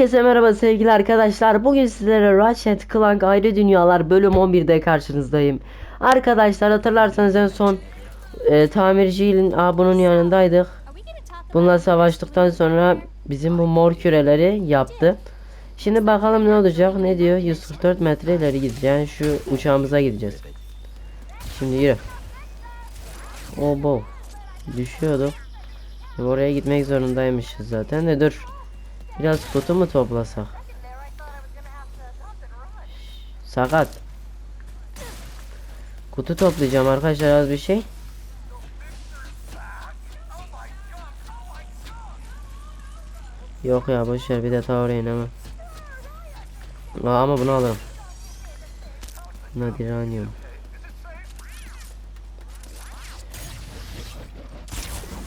Herkese merhaba sevgili arkadaşlar. Bugün sizlere Ratchet Clank Ayrı Dünyalar bölüm 11'de karşınızdayım. Arkadaşlar hatırlarsanız en son e, tamircinin aa, bunun yanındaydık. Bununla savaştıktan sonra bizim bu mor küreleri yaptı. Şimdi bakalım ne olacak. Ne diyor? 144 metre ileri gideceğiz. Şu uçağımıza gideceğiz. Şimdi yürü. Oh bo. Düşüyorduk. Oraya gitmek zorundaymışız zaten de dur. Biraz kutu mu toplasak? Sakat. Kutu toplayacağım arkadaşlar az bir şey. Yok ya boşver bir de ta oraya ama bunu alırım. Nadiranium.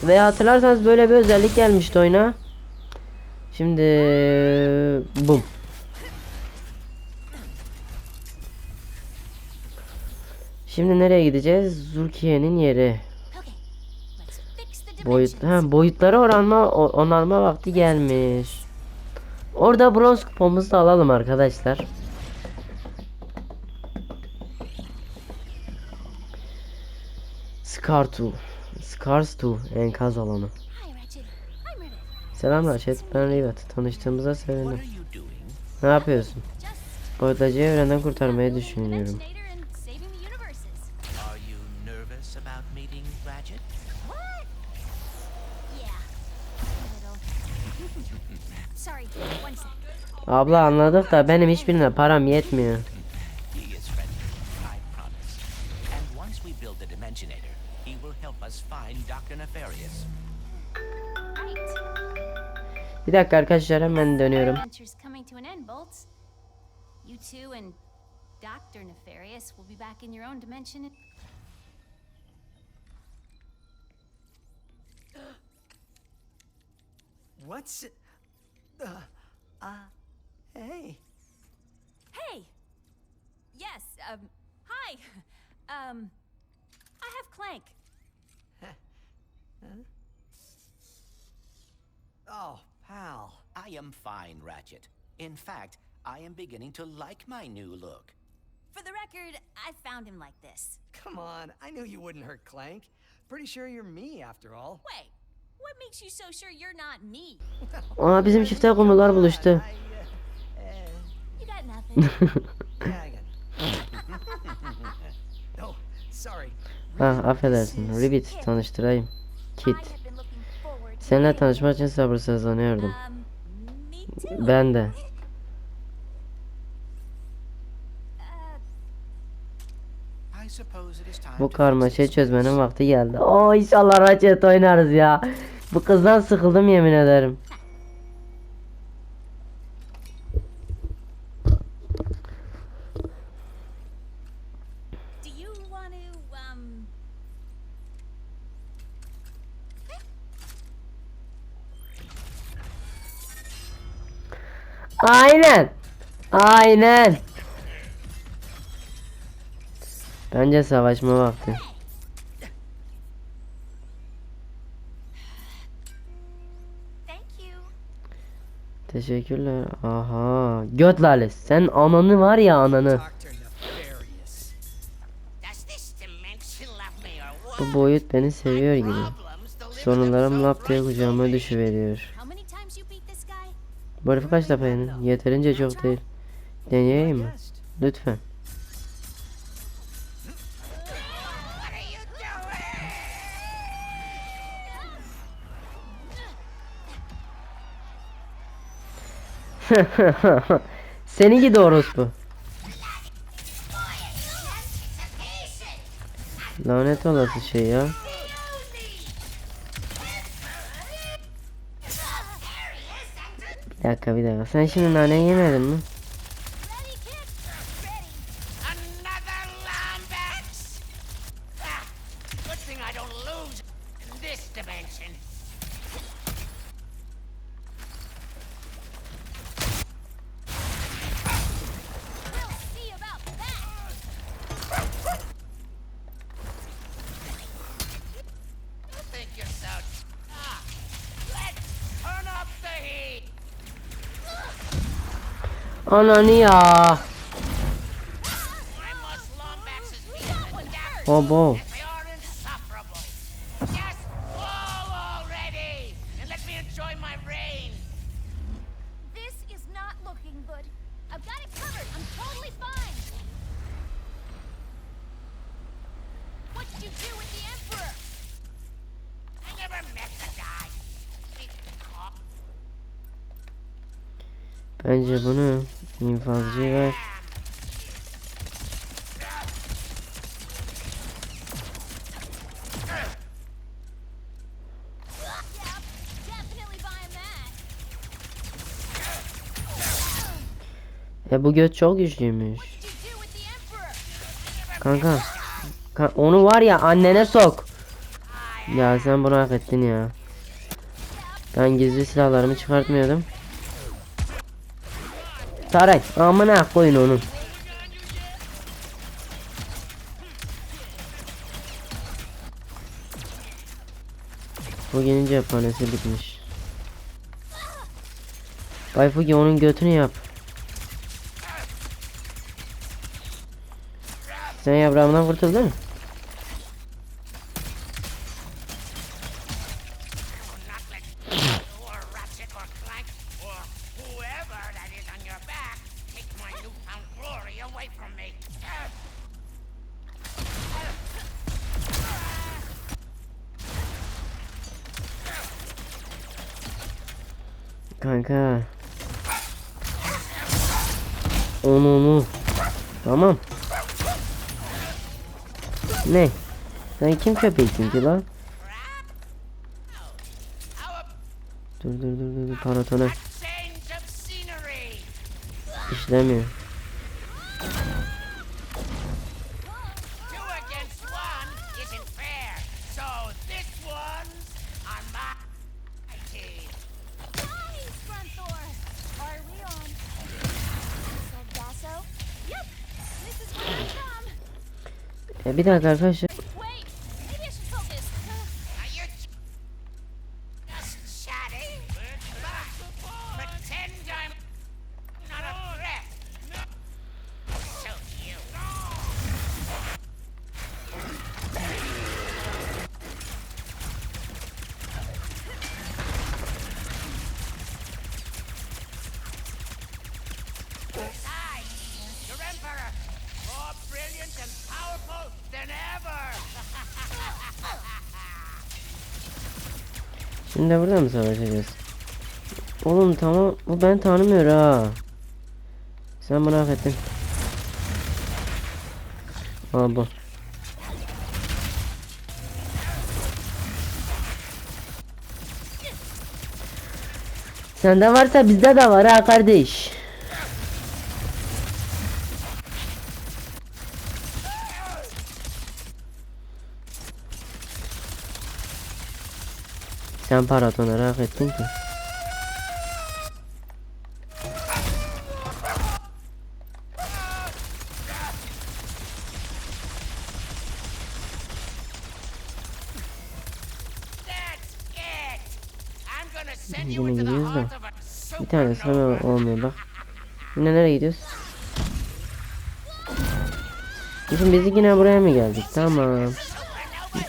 Ve hatırlarsanız böyle bir özellik gelmişti oyuna. Şimdi bum. Şimdi nereye gideceğiz? Zurkiye'nin yeri. Boyut ha, boyutları oranma onarma vakti gelmiş. Orada bronz kupamızı da alalım arkadaşlar. Scar 2. Scars 2 enkaz alanı. Selam Raşet, ben Rivet. Tanıştığımıza sevindim. Ne yapıyorsun? Boyutacıyı evrenden kurtarmayı düşünüyorum. Abla anladık da benim hiçbirine param yetmiyor. He will help us find Dr. Nefarious. Bir dakika arkadaşlar hemen dönüyorum. What's uh, uh hey. Hey. Yes, um hi. Um I have Clank. huh? Oh, pal. I am fine, Ratchet. In fact, I am beginning to like my new look. For the record, I found him like this. Come on, I knew you wouldn't hurt Clank. Pretty sure you're me after all. Wait, what makes you so sure you're not me? Aa bizim çifte kumrular buluştu. I, uh, uh, You got nothing. yeah, Oh, sorry. ah affedersin. Ribbit tanıştırayım. Kit. Seninle tanışmak için sabırsızlanıyordum. Um. Ben de. Bu karmaşayı çözmenin vakti geldi. Oo inşallah Ratchet oynarız ya. Bu kızdan sıkıldım yemin ederim. do you want to, um... Aynen. Aynen. Bence savaşma vakti. Teşekkürler. Aha. Göt lalesi. Sen ananı var ya ananı. Bu boyut beni seviyor gibi. Sorunlarım lap diye kucağıma düşüveriyor. Bu herifi kaç defa yenir? Yeterince çok değil. Deneyeyim mi? Lütfen. Seni gidi orospu. Lanet olası şey ya. Bir dakika bir dakika. Sen şimdi nane yemedin mi? Ananı ya. I E bu göt çok güçlüymüş. Kanka. Ka- onu var ya annene sok. Ya sen bunu hak ettin ya. Ben gizli silahlarımı çıkartmıyordum. Tarak amına koyun onu. Bugünün cephanesi bitmiş. Bay Fugi onun götünü yap. Sen yaprağımdan kurtuldun mu? Sen kim köpeksin ki lan? Dur dur dur dur paratona işlemiyor. Against one isn't Şimdi burada mı savaşacağız? Oğlum tamam bu ben tanımıyor ha. Sen bunu hak ettin. Al bu. Sende varsa bizde de var ha kardeş. Sen paratonları hak ettin ki. That's it. I'm gonna send you Yine gidiyoruz da. Bir supernova. hemen olmuyor bak. Yine nereye gidiyoruz? Bizim biz yine buraya mı geldik? Tamam.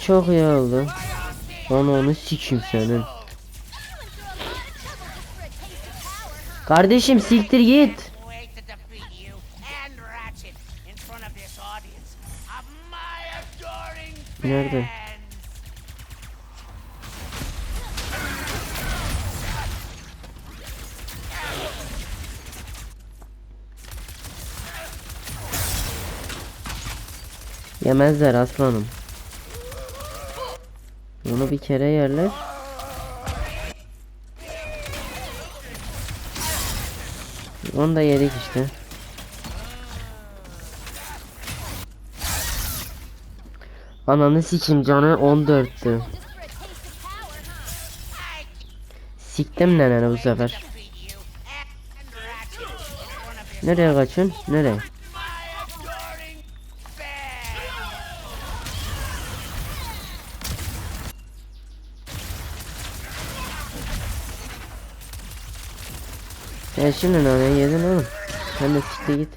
Çok iyi oldu. Onu sikim senin. Kardeşim siktir git. Wait to defeat you and Ratchet in front of this audience of my adoring Nerede? fans. Yemezler aslanım. Bunu bir kere yerler. Onu da yedik işte. Ananı sikim canı 14'tü. Just for a taste of power, huh? Siktim nenene bu sefer. Defeat you and Sen şimdi naneyi yedin oğlum. Sen de siktir git.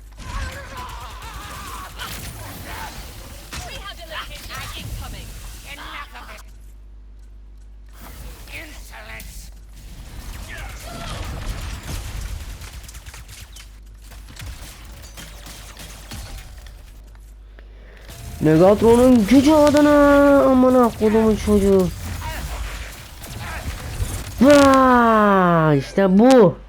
Megatron'un gücü adına amına kodumun çocuğu. Vaa, işte bu.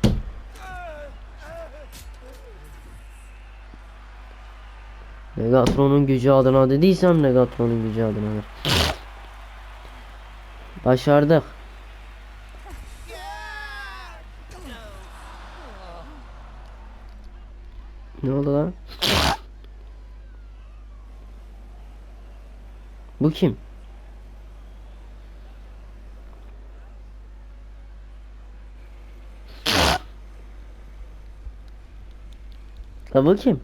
Megatron'un gücü adına dediysem Megatron'un gücü adınadır. Başardık. Ne oldu lan? Bu kim? La bu kim?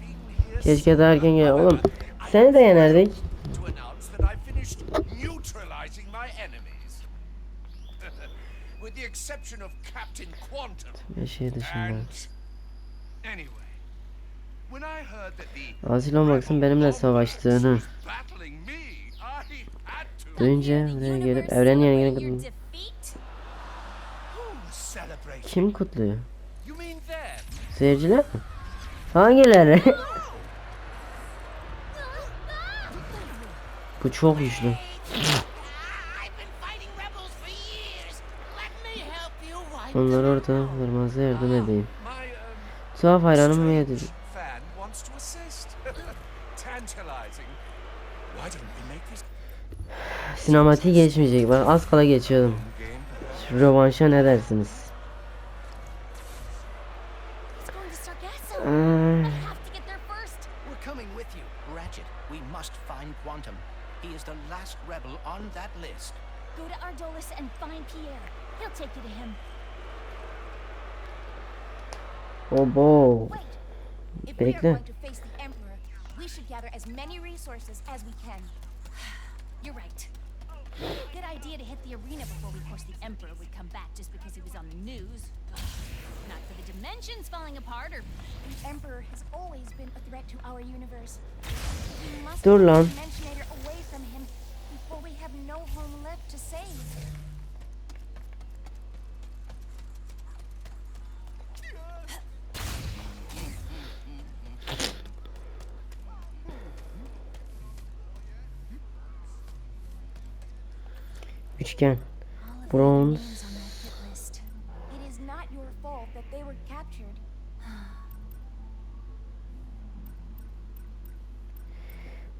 Been here. Keşke daha erken gel. Oğlum seni de yenerdik. With the exception of Captain Quantum. Bir şey dışında. Anyway, Asil olmaksın benimle savaştığını. Duyunca buraya gelip evrenin yerine celebrating? kim kutluyor? Seyirciler mi? Hangileri? Bu çok güçlü. Onları ortadan kaldırmanıza yardım edeyim. Tuhaf hayranım mı Sinematiği geçmeyecek. Bak az kala geçiyordum. Şu Rövanşa ne dersiniz? List. Go to Ardolis and find Pierre. He'll take you to him. Obo. Wait. If we are Bekle. going to face the Emperor, we should gather as many resources as we can. You're right. Good idea to hit the arena before we force the Emperor would come back just because he was on the news. Not for the dimensions falling apart or The Emperor has always been a threat to our universe. We must Dur get the away from him before we have no home left to save. Were captured.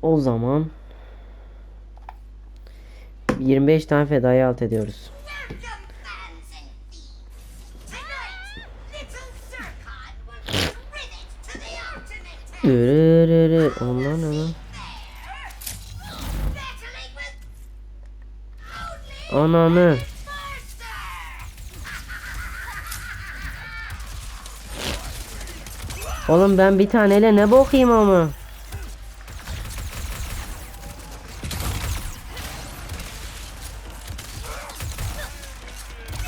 O zaman 25 tane fedayı alt ediyoruz. Welcome, fans and Ananı. Oğlum ben bir taneyle ne bokayım ama.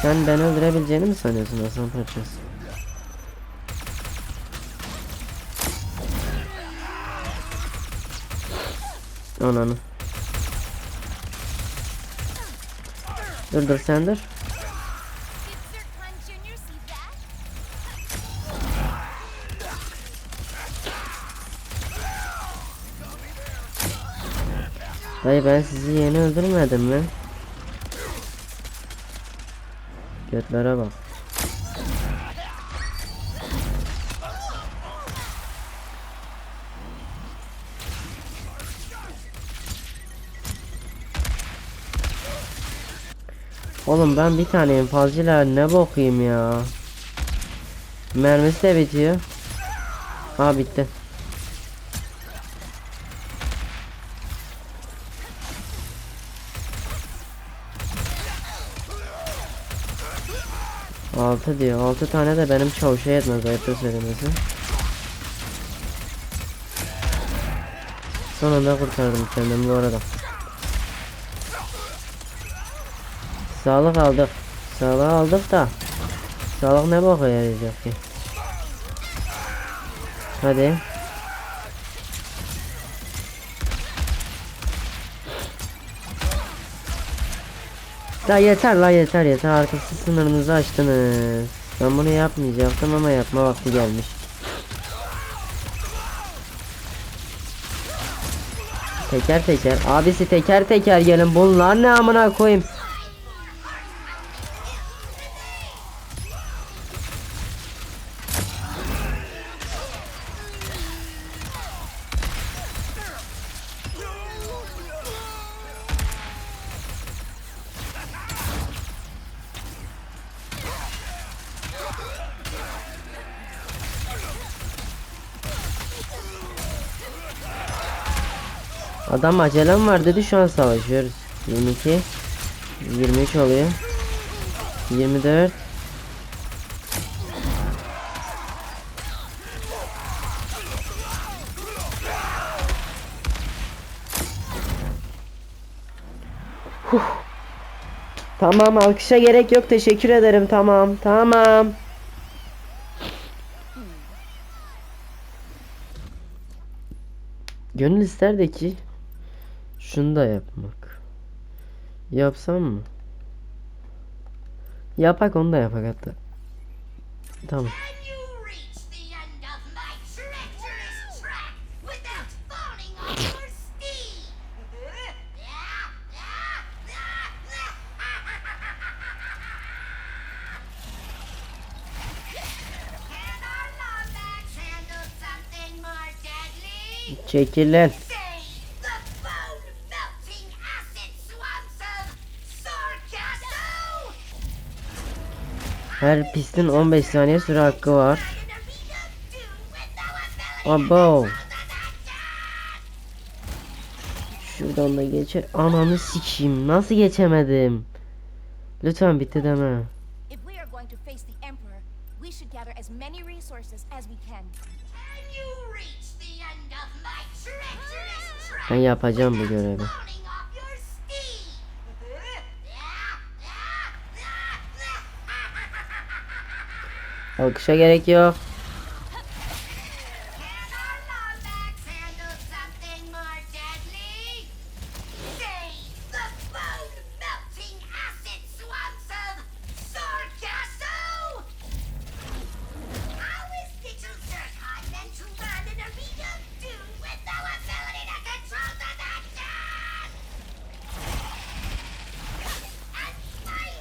Sen beni öldürebileceğini mi sanıyorsun aslan parçası? Ananı. Dur dur sen ben sizi yeni öldürmedim mi? Götlere bak. Oğlum ben bir taneyim fazla ne bakayım ya. Mermisi de bitiyor. Ha bitti. Altı diyor. Altı tane de benim çavuşa yetmez ayıpta söylemesi. Sonunda kurtardım kendimi bu arada. Sağlık aldık. Sağlık aldık da. Sağlık ne boka yarayacak ki? Hadi. La yeter la yeter yeter artık siz sınırınızı aştınız. Ben bunu yapmayacaktım ama yapma vakti gelmiş. Teker teker abisi teker teker gelin bunlar ne amına koyayım. Adam acelem var dedi şu an savaşıyoruz. 22 23 oluyor. 24 Huh. Tamam alkışa gerek yok teşekkür ederim tamam tamam. Gönül ister de ki şunu da yapmak. Yapsam mı? Yapak onu da yapak hatta. Tamam. Can you Her pistin 15 saniye süre hakkı var. Abo. Şuradan da geçer. Ananı sikeyim. Nasıl geçemedim? Lütfen bitti deme. If we are going dungeon? And my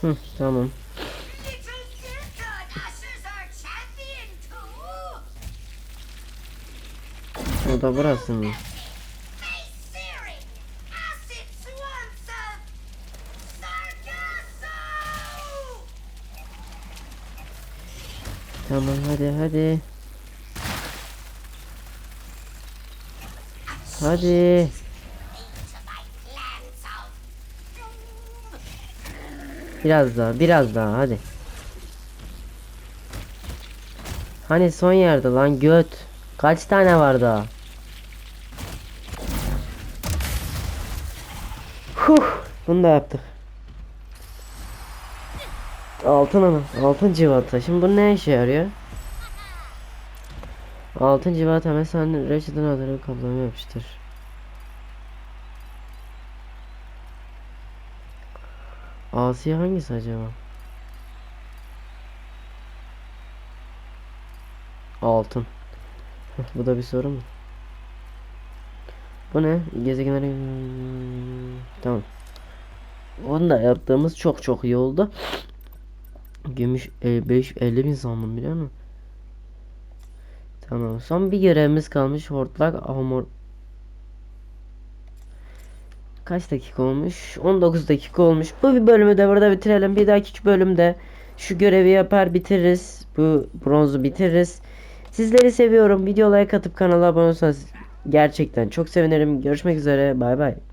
Hı, tamam. Da burası mı? Tamam hadi hadi. Hadi. Biraz daha biraz daha hadi. Hani son yerde lan göt. Kaç tane var daha? Bunu da yaptık. Altın ana, altın civata. Şimdi bu ne işe yarıyor? Altın civata mesela Ratchet'ın adını kaplama yapıştır. Asya hangisi acaba? Altın. Bu da bir soru mu? Bu ne? Gezegenleri... Tamam. Onu da yaptığımız çok çok iyi oldu. Gümüş 5 50 bin sandım biliyor musun? Tamam. Son bir görevimiz kalmış. Hortlak Amor Kaç dakika olmuş? 19 dakika olmuş. Bu bir bölümü de burada bitirelim. Bir dahaki bölümde şu görevi yapar bitiririz. Bu bronzu bitiririz. Sizleri seviyorum. Video like atıp kanala abone olursanız gerçekten çok sevinirim. Görüşmek üzere. Bay bay.